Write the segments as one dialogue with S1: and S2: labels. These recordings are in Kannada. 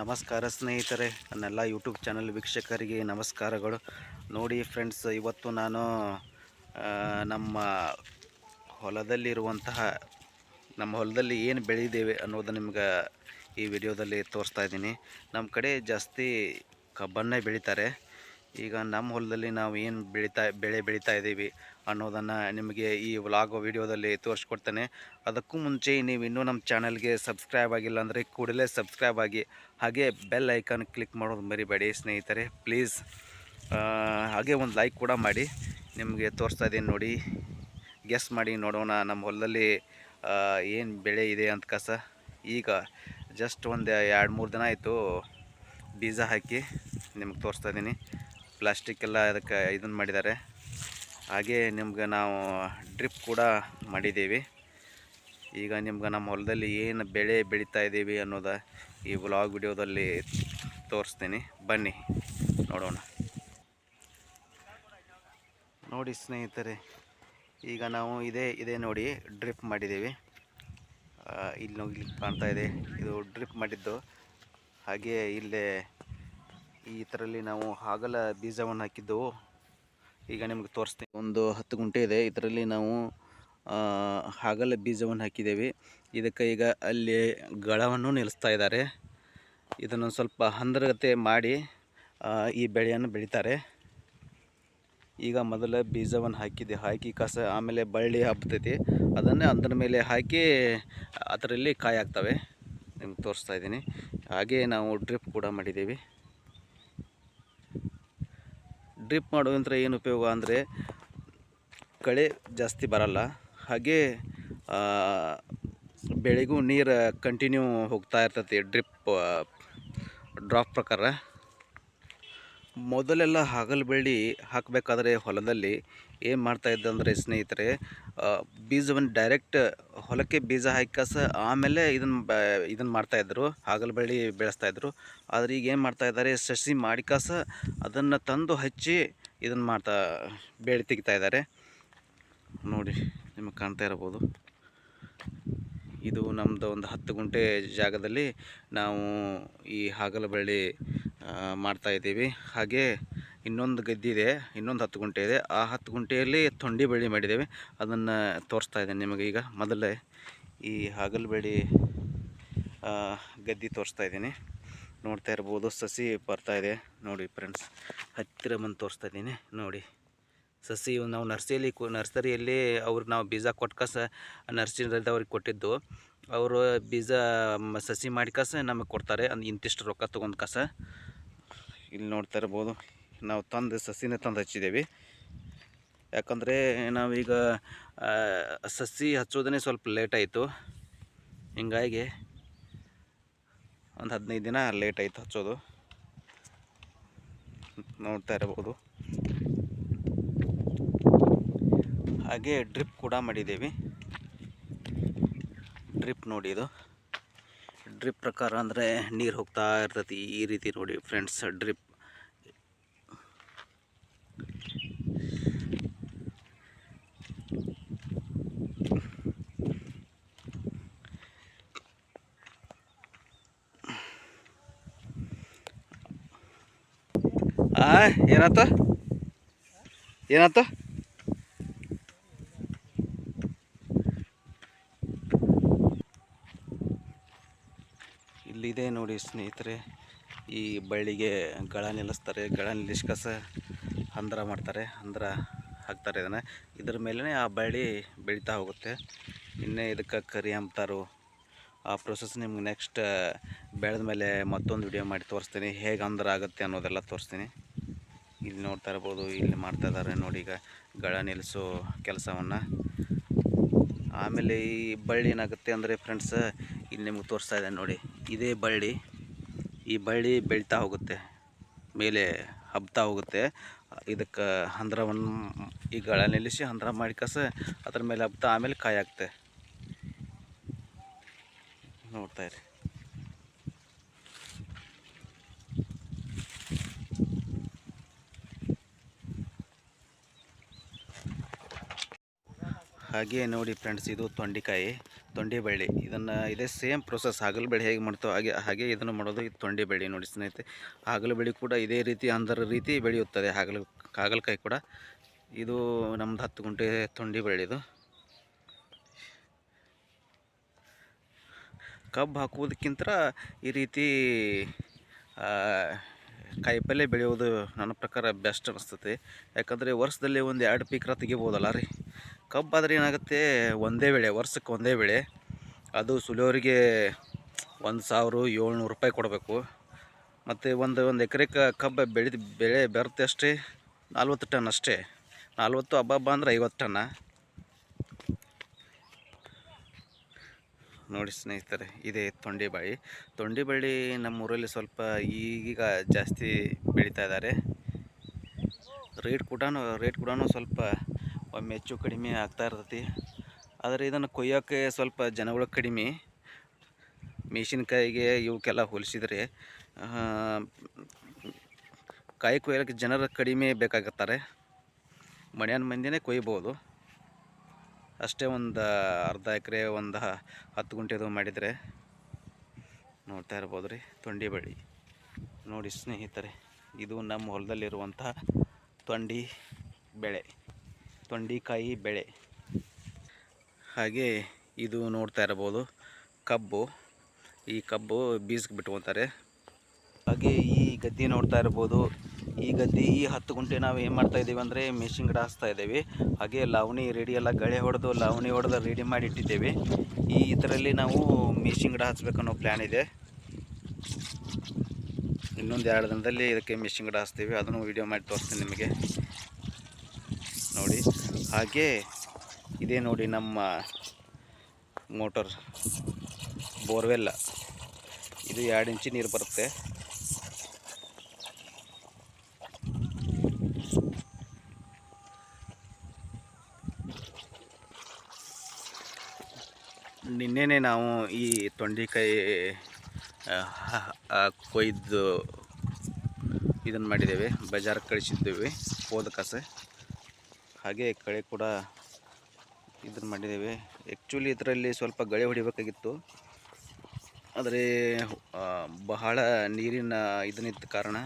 S1: ನಮಸ್ಕಾರ ಸ್ನೇಹಿತರೆ, ನನ್ನೆಲ್ಲ ಯೂಟ್ಯೂಬ್ ಚಾನಲ್ ವೀಕ್ಷಕರಿಗೆ ನಮಸ್ಕಾರಗಳು. ನೋಡಿ ಫ್ರೆಂಡ್ಸ್ ಇವತ್ತು ನಾನು ನಮ್ಮ ಹೊಲದಲ್ಲಿರುವಂತಹ, ನಮ್ಮ ಹೊಲದಲ್ಲಿ ಏನು ಬೆಳೆದಿದ್ದೇವೆ ಅನ್ನೋದು ನಿಮ್ಗೆ ಈ ವಿಡಿಯೋದಲ್ಲಿ ತೋರಿಸ್ತಾ ಇದ್ದೀನಿ. ನಮ್ಮ ಕಡೆ ಜಾಸ್ತಿ ಕಬ್ಬನ್ನೇ ಬೆಳೀತಾರೆ. ಈಗ ನಮ್ಮ ಹೊಲದಲ್ಲಿ ನಾವು ಏನು ಬೆಳೀತಾ, ಬೆಳೆ ಬೆಳೀತಾ ಇದ್ದೀವಿ ಅನ್ನೋದನ್ನು ನಿಮಗೆ ಈ ವ್ಲಾಗ್ ವಿಡಿಯೋದಲ್ಲಿ ತೋರಿಸ್ಕೊಡ್ತೇನೆ. ಅದಕ್ಕೂ ಮುಂಚೆ ನೀವು ಇನ್ನೂ ನಮ್ಮ ಚಾನಲ್ಗೆ ಸಬ್ಸ್ಕ್ರೈಬ್ ಆಗಿಲ್ಲ ಅಂದರೆ ಕೂಡಲೇ ಸಬ್ಸ್ಕ್ರೈಬ್ ಆಗಿ, ಹಾಗೆ ಬೆಲ್ ಐಕಾನ್ ಕ್ಲಿಕ್ ಮಾಡೋದು ಮರಿಬೇಡಿ ಸ್ನೇಹಿತರೆ, ಪ್ಲೀಸ್. ಹಾಗೆ ಒಂದು ಲೈಕ್ ಕೂಡ ಮಾಡಿ, ನಿಮಗೆ ತೋರಿಸ್ತಾ ಇದ್ದೀನಿ ನೋಡಿ. ಗೆಸ್ ಮಾಡಿ ನೋಡೋಣ ನಮ್ಮ ಹೊಲದಲ್ಲಿ ಏನು ಬೆಳೆ ಇದೆ ಅಂತ ಕಸ. ಈಗ ಜಸ್ಟ್ ಒಂದು ಎರಡು ಮೂರು ದಿನ ಆಯಿತು ಬೀಜ ಹಾಕಿ ನಿಮ್ಗೆ ತೋರಿಸ್ತಾ ಇದ್ದೀನಿ. ಪ್ಲಾಸ್ಟಿಕ್ ಎಲ್ಲ ಅದಕ್ಕೆ ಇದನ್ನು ಮಾಡಿದ್ದಾರೆ. ಹಾಗೆ ನಿಮ್ಗೆ ನಾವು ಡ್ರಿಪ್ ಕೂಡ ಮಾಡಿದ್ದೀವಿ. ಈಗ ನಿಮ್ಗೆ ನಮ್ಮ ಹೊಲದಲ್ಲಿ ಏನು ಬೆಳೆ ಬೆಳೀತಾ ಇದ್ದೀವಿ ಅನ್ನೋದ ಈ ವ್ಲಾಗ್ ವಿಡಿಯೋದಲ್ಲಿ ತೋರಿಸ್ತೀನಿ. ಬನ್ನಿ, ನೋಡೋಣ. ನೋಡಿ ಸ್ನೇಹಿತರೆ, ಈಗ ನಾವು ಇದೇ ಇದೇ ನೋಡಿ ಡ್ರಿಪ್ ಮಾಡಿದ್ದೀವಿ. ಇಲ್ಲಿ ಇಲ್ಲಿ ಕಾಣ್ತಾ ಇದೆ. ಇದು ಡ್ರಿಪ್ ಮಾಡಿದ್ದು. ಹಾಗೆ ಇಲ್ಲೇ ಈ ಥರಲ್ಲಿ ನಾವು ಹಾಗಲ ಬೀಜವನ್ನು ಹಾಕಿದ್ದೆವು. ಈಗ ನಿಮ್ಗೆ ತೋರಿಸ್ತೀನಿ. ಒಂದು ಹತ್ತು ಗುಂಟೆ ಇದೆ. ಇದರಲ್ಲಿ ನಾವು ಹಾಗಲ ಬೀಜವನ್ನು ಹಾಕಿದ್ದೇವೆ. ಇದಕ್ಕೆ ಈಗ ಅಲ್ಲಿ ಗಳವನ್ನು ನಿಲ್ಲಿಸ್ತಾ ಇದ್ದಾರೆ. ಇದನ್ನು ಸ್ವಲ್ಪ ಹಂದರಗತೆ ಮಾಡಿ ಈ ಬೆಳೆಯನ್ನು ಬೆಳೀತಾರೆ. ಈಗ ಮೊದಲ ಬೀಜವನ್ನು ಹಾಕಿದೆ ಹಾಕಿ ಕಸ, ಆಮೇಲೆ ಬಳ್ಳಿ ಹಬ್ಬತೈತಿ ಅದನ್ನೇ ಅಂದ್ರ ಮೇಲೆ ಹಾಕಿ, ಅದರಲ್ಲಿ ಕಾಯಿ ಆಗ್ತವೆ ನಿಮ್ಗೆ ತೋರಿಸ್ತಾ ಇದ್ದೀನಿ. ಹಾಗೆ ನಾವು ಡ್ರಿಪ್ ಕೂಡ ಮಾಡಿದ್ದೀವಿ. ಡ್ರಿಪ್ ಮಾಡೋದ್ರಿಂದ ಏನು ಉಪಯೋಗ ಅಂದರೆ ಕಳೆ ಜಾಸ್ತಿ ಬರಲ್ಲ. ಹಾಗೆ ಬೆಳೆಗೂ ನೀರು ಕಂಟಿನ್ಯೂ ಹೋಗ್ತಾ ಇರ್ತೈತಿ ಡ್ರಿಪ್ ಡ್ರಾಪ್ ಪ್ರಕಾರ. ಮೊದಲೆಲ್ಲ ಹಾಗಲ್ ಬಳ್ಳಿ ಹಾಕಬೇಕಾದ್ರೆ ಹೊಲದಲ್ಲಿ ಏನು ಮಾಡ್ತಾಯಿದ್ದೆ ಅಂದರೆ ಸ್ನೇಹಿತರೆ ಬೀಜವನ್ನು ಡೈರೆಕ್ಟ್ ಹೊಲಕ್ಕೆ ಬೀಜ ಹಾಕಸ ಕಸ ಆಮೇಲೆ ಇದನ್ನು ಬ ಇದನ್ನು ಮಾಡ್ತಾಯಿದ್ರು ಹಾಗಲ ಬಳ್ಳಿ ಬೆಳೆಸ್ತಾಯಿದ್ರು ಆದರೆ ಈಗ ಏನು ಮಾಡ್ತಾಯಿದ್ದಾರೆ ಸಸಿ ಮಾಡಿ ಕಸ ಅದನ್ನು ತಂದು ಹಚ್ಚಿ ಇದನ್ನು ಮಾಡ್ತಾ ಬೆಳೆ ತೆಗಿತಾಯಿದ್ದಾರೆ ನೋಡಿ ನಿಮಗೆ ಕಾಣ್ತಾ ಇರ್ಬೋದು ಇದು ನಮ್ಮದು ಒಂದು ಹತ್ತು ಗುಂಟೆ ಜಾಗದಲ್ಲಿ ನಾವು ಈ ಹಾಗಲ ಬಳ್ಳಿ ಆ, ಮಾಡ್ತಾ ಇದ್ದೀವಿ. ಹಾಗೆ ಇನ್ನೊಂದು ಗದ್ದೆ ಇದೆ ಇನ್ನೊಂದು ಹತ್ತು ಗುಂಟೆ ಇದೆ. ಆ ಹತ್ತು ಗುಂಟೆಯಲ್ಲಿ ತೊಂಡಿ ಬೆಳೆ ಮಾಡಿದ್ದೇವೆ. ಅದನ್ನು ತೋರಿಸ್ತಾ ಇದ್ದೇನೆ ನಿಮಗೆ ಈಗ. ಮೊದಲೇ ಈ ಹಾಗಲ ಬೆಳೆ ಗದ್ದೆ ತೋರಿಸ್ತಾ ಇದ್ದೀನಿ. ನೋಡ್ತಾ ಇರ್ಬೋದು, ಸಸಿ ಬರ್ತಾ ಇದೆ. ನೋಡಿ ಫ್ರೆಂಡ್ಸ್ ಹತ್ತಿರ ಬಂದು ತೋರಿಸ್ತಾ ಇದ್ದೀನಿ. ನೋಡಿ, ಸಸಿ ನಾವು ನರ್ಸರಿಯಲ್ಲಿ ನರ್ಸರಿಯಲ್ಲಿ ಅವ್ರು ನಾವು ಬೀಜ ಕೊಟ್ಟು ಕಸ ನರ್ಸರಿದವ್ರಿಗೆ ಕೊಟ್ಟಿದ್ದು. ಅವರು ಬೀಜ ಸಸಿ ಮಾಡಿ ಕಸ ನಮಗೆ ಕೊಡ್ತಾರೆ. ಅಂದ್ರೆ ಇಂತಿಷ್ಟು ರೊಕ್ಕ ತೊಗೊಂಡು ಕಸ ಇಲ್ಲಿ ನೋಡ್ತಾ ಇರ್ಬೋದು. ನಾವು ತಂದು ಸಸಿನೇ ತಂದು ಹಚ್ಚಿದ್ದೇವೆ. ಯಾಕಂದರೆ ನಾವೀಗ ಸಸಿ ಹಚ್ಚೋದೇ ಸ್ವಲ್ಪ ಲೇಟ್ ಆಯಿತು. ಹಿಂಗಾಗಿ ಒಂದು ಹದಿನೈದು ದಿನ ಲೇಟ್ ಆಯಿತು ಹಚ್ಚೋದು. ನೋಡ್ತಾ ಇರಬಹುದು. ಹಾಗೆ ಡ್ರಿಪ್ ಕೂಡ ಮಾಡಿದ್ದೀವಿ. ಡ್ರಿಪ್ ನೋಡಿ ಇದು. ಡ್ರಿಪ್ ಪ್ರಕಾರ ಅಂದರೆ ನೀರು ಹೋಗ್ತಾ ಇರ್ತೈತಿ ಈ ರೀತಿ ನೋಡಿ ಫ್ರೆಂಡ್ಸ್ ಡ್ರಿಪ್ ಆ ಏನಾಯ್ತು ಏನಾಯ್ತು ಇಲ್ಲಿದೆ ನೋಡಿ ಸ್ನೇಹಿತರೆ, ಈ ಬಳ್ಳಿಗೆ ಗಳ ನಿಲ್ಲಿಸ್ತಾರೆ, ಗಳ ನಿಲ್ಲಿಸ್ಕಸ ಹಂದ್ರ ಮಾಡ್ತಾರೆ ಹಂದ್ರ ಹಾಕ್ತಾರೆ ಇದನ್ನು. ಇದ್ರ ಮೇಲೇ ಆ ಬಳ್ಳಿ ಬೆಳೀತಾ ಹೋಗುತ್ತೆ. ಇನ್ನೇ ಇದಕ್ಕೆ ಕರಿ ಅಂಬ್ತಾರೋ. ಆ ಪ್ರೊಸೆಸ್ ನಿಮ್ಗೆ ನೆಕ್ಸ್ಟ್ ಬೆಳೆದ ಮೇಲೆ ಮತ್ತೊಂದು ವಿಡಿಯೋ ಮಾಡಿ ತೋರಿಸ್ತೀನಿ. ಹೇಗೆ ಅಂದ್ರೆ ಆಗುತ್ತೆ ಅನ್ನೋದೆಲ್ಲ ತೋರಿಸ್ತೀನಿ. ಇಲ್ಲಿ ನೋಡ್ತಾ ಇರ್ಬೋದು, ಇಲ್ಲಿ ಮಾಡ್ತಾ ಇದ್ದಾರೆ ನೋಡಿ ಈಗ ಗಳ ನಿಲ್ಲಿಸೋ ಕೆಲಸವನ್ನು. ಆಮೇಲೆ ಈ ಬಳ್ಳಿ ಏನಾಗುತ್ತೆ ಅಂದರೆ ಫ್ರೆಂಡ್ಸ್ ಇಲ್ಲಿ ನಿಮ್ಗೆ ತೋರಿಸ್ತಾ ಇದೆ ನೋಡಿ, ಇದೇ ಬಳ್ಳಿ, ಈ ಬಳ್ಳಿ ಬೆಳೀತಾ ಹೋಗುತ್ತೆ, ಮೇಲೆ ಹಬ್ತಾ ಹೋಗುತ್ತೆ. ಇದಕ್ಕೆ ಹಂದ್ರವನ್ನು ಈ ಗಳ ನಿಲ್ಲಿಸಿ ಹಂದ್ರ ಮಾಡಿ ಕಸ, ಅದ್ರ ಮೇಲೆ ಹಬ್ತಾ ಆಮೇಲೆ ಕಾಯಿ ಆಗ್ತೆ ನೋಡ್ತಾ ಇರಿ. ಹಾಗೆ ನೋಡಿ ಫ್ರೆಂಡ್ಸ್ ಇದು ತೊಂಡೆಕಾಯಿ ತೊಂಡೆ ಬಳ್ಳಿ ಇದನ್ನು ಇದೇ ಸೇಮ್ ಪ್ರೊಸೆಸ್ ಹಾಗಲ ಬೆಳೆ ಹೇಗೆ ಮಾಡ್ತೇವೆ ಹಾಗೆ ಹಾಗೆ ಇದನ್ನು ಮಾಡೋದು ಇದು ತೊಂಡೆ ಬಳ್ಳಿ ನೋಡಿ ಸ್ನೇಹಿತರೆ. ಹಾಗಲ ಬೆಳೆ ಕೂಡ ಇದೇ ರೀತಿ ಅಂದರ ರೀತಿ ಬೆಳೆಯುತ್ತದೆ, ಹಾಗಲ, ಹಾಗಲಕಾಯಿ ಕೂಡ. ಇದು ನಮ್ದು ಹತ್ತು ಗುಂಟೆ ತೊಂಡೆ ಬಳ್ಳಿದು ಕಬ್ಬು ಹಾಕುವುದಕ್ಕಿಂತ ಈ ರೀತಿ ಕಾಯಿಪಲ್ಯ ಬೆಳೆಯೋದು ನನ್ನ ಪ್ರಕಾರ ಬೆಸ್ಟ್ ಅನಿಸ್ತದೆ. ಯಾಕಂದರೆ ವರ್ಷದಲ್ಲಿ ಒಂದು ಎರಡು ಪೀಕ್ರ ತೆಗಿಬೋದಲ್ಲ ರೀ. ಕಬ್ಬು ಆದರೆ ಏನಾಗುತ್ತೆ, ಒಂದೇ ಬೆಳೆ, ವರ್ಷಕ್ಕೆ ಒಂದೇ ಬೆಳೆ, ಅದು ಸುಲಿಯೋರಿಗೆ ಒಂದು ಸಾವಿರ, ಏಳ್ನೂರು ರೂಪಾಯಿ ಕೊಡಬೇಕು. ಮತ್ತು ಒಂದು ಒಂದು ಎಕರೆಗೆ ಕಬ್ಬು ಬೆಳೆದು, ಬೆಳೆ ಬರುತ್ತೆ ಅಷ್ಟೇ, ನಲ್ವತ್ತು ಟನ್ ಅಷ್ಟೇ. ನಲ್ವತ್ತು ಹಬ್ಬ ಹಬ್ಬ ಅಂದ್ರೆ ಐವತ್ತು ಟನ್ನ. ನೋಡಿ ಸ್ನೇಹಿತರೆ, ಇದೇ ತೊಂಡೆಬಳ್ಳಿ. ತೊಂಡೆಬಳ್ಳಿ ನಮ್ಮ ಊರಲ್ಲಿ ಸ್ವಲ್ಪ ಈಗೀಗ ಜಾಸ್ತಿ ಬೆಳೀತಾ ಇದ್ದಾರೆ. ರೇಟ್ ಕೂಡ ರೇಟ್ ಕೂಡ ಸ್ವಲ್ಪ ಒಮ್ಮೆ ಹೆಚ್ಚು ಕಡಿಮೆ ಆಗ್ತಾ ಇರ್ತೈತಿ. ಆದರೆ ಇದನ್ನು ಕೊಯ್ಯೋಕ್ಕೆ ಸ್ವಲ್ಪ ಜನಗಳು ಕಡಿಮೆ. ಮೆಣಸಿನ್ಕಾಯಿಗೆ ಇವಕ್ಕೆಲ್ಲ ಹೋಲಿಸಿದರೆ ಕಾಯಿ ಕೊಯ್ಯೋಕ್ಕೆ ಜನರು ಕಡಿಮೆ ಬೇಕಾಗುತ್ತಾರೆ ಮನೆಯನ್ ಮಂದಿನೇ ಕೊಯ್ಬೋದು. ಅಷ್ಟೇ ಒಂದು ಅರ್ಧ ಎಕರೆ ಒಂದು ಹತ್ತು ಗುಂಟೆದು ಮಾಡಿದರೆ ನೋಡ್ತಾ ಇರ್ಬೋದು ರೀ. ತೊಂಡಿ ಬಳ್ಳಿ. ನೋಡಿ ಸ್ನೇಹಿತರೆ, ಇದು ನಮ್ಮ ಹೊಲದಲ್ಲಿರುವಂತಹ ತೊಂಡಿ ಬೆಳೆ. ತೊಂಡಿಕಾಯಿ ಬೆಳೆ. ಹಾಗೆ ಇದು ನೋಡ್ತಾ ಇರ್ಬೋದು ಕಬ್ಬು. ಈ ಕಬ್ಬು ಬೀಜಕ್ಕೆ ಬಿಟ್ಕೊತಾರೆ. ಹಾಗೆ ಈ ಗದ್ದೆ ನೋಡ್ತಾ ಇರ್ಬೋದು ಈ ಗದ್ದೆ ಈ ಹತ್ತು ಗುಂಟೆ ನಾವು ಏನು ಮಾಡ್ತಾ ಇದ್ದೀವಿ ಅಂದರೆ ಮೆಷಿನ್ ಗಿಡ ಹಾಸ್ತಾ ಇದ್ದೀವಿ. ಹಾಗೆ ಲಾವಣಿ ರೆಡಿ ಎಲ್ಲ ಗಳೆ ಹೊಡೆದು ಲಾವಣಿ ಹೊಡೆದು ರೆಡಿ ಮಾಡಿ ಇಟ್ಟಿದ್ದೇವೆ. ಈ ಇದರಲ್ಲಿ ನಾವು ಮೆಷಿನ್ ಗಿಡ ಹಚ್ಬೇಕನ್ನೋ ಪ್ಲ್ಯಾನ್ ಇದೆ. ಇನ್ನೊಂದು ಎರಡು ದಿನದಲ್ಲಿ ಇದಕ್ಕೆ ಮೆಷಿನ್ ಗಿಡ ಹಚ್ತೀವಿ. ಅದನ್ನು ವೀಡಿಯೋ ಮಾಡಿ ತೋರಿಸ್ತೀನಿ ನಿಮಗೆ. ನೋಡಿ. ಹಾಗೆ ಇದೇ ನೋಡಿ ನಮ್ಮ ಮೋಟರ್ ಬೋರ್ವೆಲ್ಲ ಇದು ಎರಡು ಇಂಚಿ ನೀರು ಬರುತ್ತೆ. ನಿನ್ನೆನೆ ನಾವು ಈ ತೊಂಡೆಕಾಯಿ ಕೊಯ್ದು ಇದನ್ನು ಮಾಡಿದ್ದೇವೆ. ಬಜಾರ್ ಕಳಿಸಿದ್ದೇವೆ. ಹೋದ ಕಸೆ. ಹಾಗೆ ಕಳೆ ಕೂಡ ಇದನ್ನು ಮಾಡಿದ್ದೇವೆ. ಆ್ಯಕ್ಚುಲಿ ಇದರಲ್ಲಿ ಸ್ವಲ್ಪ ಗಳೆ ಹೊಡಿಬೇಕಾಗಿತ್ತು. ಆದರೆ ಬಹಳ ನೀರಿನ ಇದನ್ನಿದ್ದ ಕಾರಣ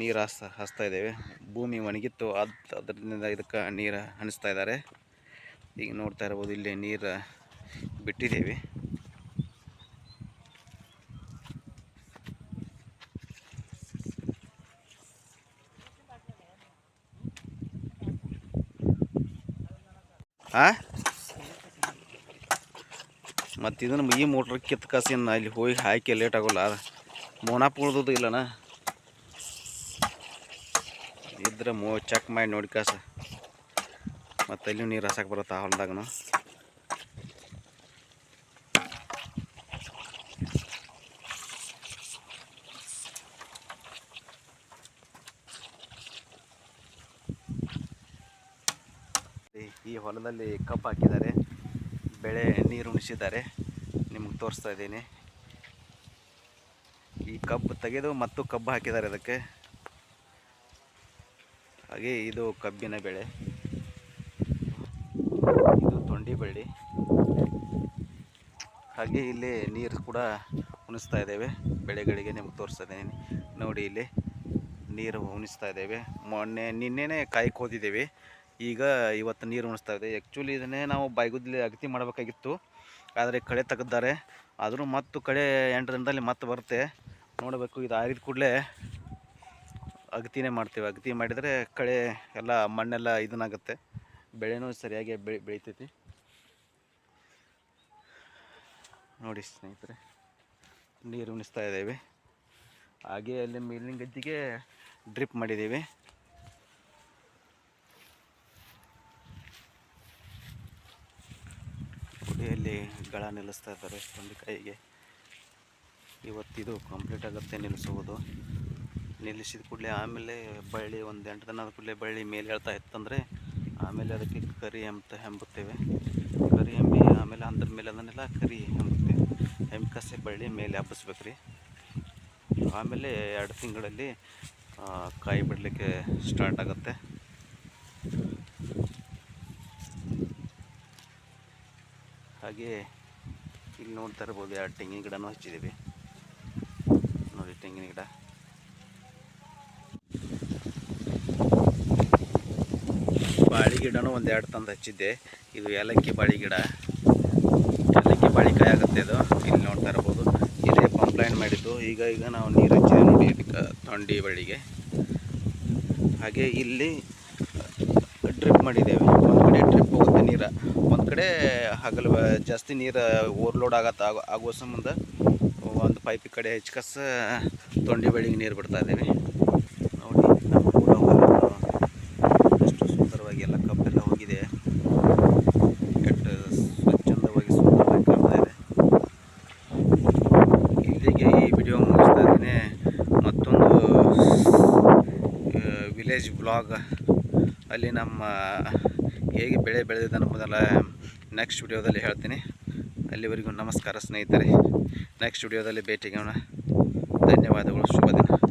S1: ನೀರು ಹಾಸ್, ಹಾಸ್ತಾ ಇದ್ದೇವೆ. ಭೂಮಿ ಒಣಗಿತ್ತು. ಅದು ಅದರಿಂದ ಇದಕ್ಕೆ ನೀರು ಹಣಿಸ್ತಾ ಇದ್ದಾರೆ. ಈಗ ನೋಡ್ತಾ ಇರ್ಬೋದು, ಇಲ್ಲಿ ನೀರು ಬಿಟ್ಟಿದ್ದೇವೆ. ಆ? ಮತ್ತು ಇದನ್ನು ಈ ಮೋಟ್ರ್ ಕಿತ್ತು ಕಸ ಅಲ್ಲಿ ಹೋಗಿ ಹಾಕಿ ಲೇಟ್ ಆಗೋಲ್ಲ. ಮೋನಾಪ್ ಉಳ್ದದ್ದು ಇಲ್ಲನ? ಇದ್ರೆ ಮೋ ಚೆಕ್ ಮಾಡಿ ನೋಡಿ ಕಸ. ಮತ್ತು ಅಲ್ಲಿ ನೀರು ಹಸಕ್ಕೆ ಬರುತ್ತೆ ಆ ಹೊಲ್ದಾಗನು? ಈ- ಹೊಲದಲ್ಲಿ ಕಬ್ಬು ಹಾಕಿದ್ದಾರೆ. ಬೆಳೆ ನೀರು ಉಣಿಸಿದ್ದಾರೆ. ನಿಮ್ಗೆ ತೋರಿಸ್ತಾ ಇದ್ದೀನಿ. ಈ ಕಬ್ಬು ತೆಗೆದು ಮತ್ತು ಕಬ್ಬು ಹಾಕಿದ್ದಾರೆ ಅದಕ್ಕೆ ಹಾಗೆ ಇದು ಕಬ್ಬಿನ ಬೆಳೆ. ಇದು ತೊಂಡಿ ಬಳ್ಳಿ. ಹಾಗೆ ಇಲ್ಲಿ ನೀರು ಕೂಡ ಉಣಿಸ್ತಾ ಇದ್ದೇವೆ. ಬೆಳೆಗಳಿಗೆ ನಿಮ್ಗೆ ತೋರಿಸ್ತಾ ಇದ್ದೀನಿ. ನೋಡಿ ಇಲ್ಲಿ ನೀರು ಉಣಿಸ್ತಾ ಇದ್ದೇವೆ. ಮೊನ್ನೆ, ನಿನ್ನೆನೇ ಕಾಯಿ ಕೋದಿದ್ದೇವೆ ಈಗ ಇವತ್ತು ನೀರು ಉಣಿಸ್ತಾ ಇದೆ. ಆ್ಯಕ್ಚುಲಿ ಇದನ್ನೇ ನಾವು ಬಾಯ್ಗುದ್ಲಿ ಅಗತಿ ಮಾಡಬೇಕಾಗಿತ್ತು. ಆದರೆ ಕಳೆ ತೆಗೆದ್ದಾರೆ ಆದರೂ ಮತ್ತು ಕಳೆ ಎಂಟು ದಿನದಲ್ಲಿ ಮತ್ತೆ ಬರುತ್ತೆ. ನೋಡಬೇಕು, ಇದು ಆರಿದ ಕೂಡಲೇ ಅಗತಿನೇ ಮಾಡ್ತೀವಿ. ಅಗತಿ ಮಾಡಿದರೆ ಕಳೆ ಎಲ್ಲ ಮಣ್ಣೆಲ್ಲ ಇದನ್ನಾಗುತ್ತೆ ಬೆಳೆನೂ ಸರಿಯಾಗಿ ಬೆಳೆ, ಬೆಳಿತೈತಿ. ನೋಡಿ ಸ್ನೇಹಿತರೆ, ನೀರು ಉಣಿಸ್ತಾ ಇದ್ದೇವೆ. ಹಾಗೆ ಅಲ್ಲಿ ಮೇಲಿನ ಗದ್ದಿಗೆ ಡ್ರಿಪ್ ಮಾಡಿದ್ದೀವಿ. ಗುಡಿಯಲ್ಲಿ ಗಳ ನಿಲ್ಲಿಸ್ತಾ ಇದ್ದಾರೆ. ತೊಂಡೆಕಾಯಿಗೆ ಇವತ್ತಿದು ಕಂಪ್ಲೀಟ್ ಆಗುತ್ತೆ ನಿಲ್ಲಿಸುವುದು. ನಿಲ್ಲಿಸಿದ ಕೂಡಲೇ ಆಮೇಲೆ ಬಳ್ಳಿ ಒಂದು ಎಂಟು ದಿನ ಕೂಡಲೇ ಬಳ್ಳಿ ಮೇಲೆ ಹೇಳ್ತಾ ಇತ್ತಂದರೆ ಆಮೇಲೆ ಅದಕ್ಕೆ ಕರಿ ಎಂತ ಹೆಂಬುತ್ತೇವೆ. ಕರಿ ಹೆಂಬಿ ಆಮೇಲೆ ಅಂದ್ರ ಮೇಲೆ ಅದನ್ನೆಲ್ಲ ಕರಿ ಹೆಂಬುತ್ತೇವೆ. ಹೆಂಕಸೆ ಬಳ್ಳಿ ಮೇಲೆ ಹಬ್ಬಿಸ್ಬೇಕು ರೀ ಆಮೇಲೆ ಎರಡು ತಿಂಗಳಲ್ಲಿ ಕಾಯಿ ಬಿಡಲಿಕ್ಕೆ ಸ್ಟಾರ್ಟ್ ಆಗುತ್ತೆ. ಹಾಗೆ ಇಲ್ಲಿ ನೋಡ್ತಾ ಇರ್ಬೋದು ಎರಡು ತೆಂಗಿನ ಗಿಡನೂ ಹಚ್ಚಿದ್ದೀವಿ. ನೋಡಿ ತೆಂಗಿನ ಗಿಡ. ಬಾಳೆ ಗಿಡನೂ ಒಂದು ಎರಡು ತಂದು ಹಚ್ಚಿದ್ದೆ. ಇದು ಏಲಕ್ಕಿ ಬಾಳೆ ಗಿಡ. ಏಲಕ್ಕಿ ಬಾಳೆ ಕಾಯಿ ಆಗುತ್ತೆ ಇದು. ಇಲ್ಲಿ ನೋಡ್ತಾ ಇರ್ಬೋದು. ಇದೇ ಪಂಪ್ಲೈನ್ ಮಾಡಿದ್ದು. ಈಗ ಈಗ ನಾವು ನೀರು ಹಚ್ಚಿದ್ದೀವಿ ನೋಡಿ ಇದಕ್ಕೆ ತೊಂಡಿ ಬಳ್ಳಿಗೆ. ಹಾಗೆ ಇಲ್ಲಿ ಡ್ರಿಪ್ ಮಾಡಿದ್ದೇವೆ. ಒಂದು ಕಡೆ ಟ್ರಿಪ್ ಹೋಗುತ್ತೆ ನೀರು, ಒಂದು ಕಡೆ ಹಗಲು ಜಾಸ್ತಿ ನೀರು ಓವರ್ಲೋಡ್ ಆಗತ್ತೆ ಆಗೋ, ಆಗುವ ಸಂಬಂಧ ಒಂದು ಪೈಪ್ ಕಡೆ ಹೆಚ್ಚಕಸ ತೊಂಡಿ ಬೆಳಿಗ್ಗೆ ನೀರು ಬಿಡ್ತಾ ಇದ್ದೀವಿ. ನೋಡಿ, ನಮ್ಮ ಹೊಲ ಎಷ್ಟು ಸುಂದರವಾಗಿ ಎಲ್ಲ ಕಬ್ಬೆಲ್ಲ ಹೋಗಿದೆ. ಎಷ್ಟು ಸ್ವಚ್ಛಂದವಾಗಿ ಸುಂದರವಾಗಿ ಕಾಣ್ತಾ ಇದೆ. ಇಲ್ಲಿಗೆ ಈ ವಿಡಿಯೋ ಮುಗಿಸ್ತಾ ಇದ್ದೀನಿ. ಮತ್ತೊಂದು ವಿಲೇಜ್ ಬ್ಲಾಗ್ ಅಲ್ಲಿ ನಮ್ಮ, ಹೇಗೆ ಬೆಳೆ ಬೆಳೆದಿದೆ ಅನ್ನೋದೆಲ್ಲ ನೆಕ್ಸ್ಟ್ ವಿಡಿಯೋದಲ್ಲಿ ಹೇಳ್ತೀನಿ. ಅಲ್ಲಿವರೆಗೂ ನಮಸ್ಕಾರ ಸ್ನೇಹಿತರೆ. ನೆಕ್ಸ್ಟ್ ವಿಡಿಯೋದಲ್ಲಿ ಭೇಟಿಗೋಣ ಧನ್ಯವಾದಗಳು. ಶುಭ ದಿನ.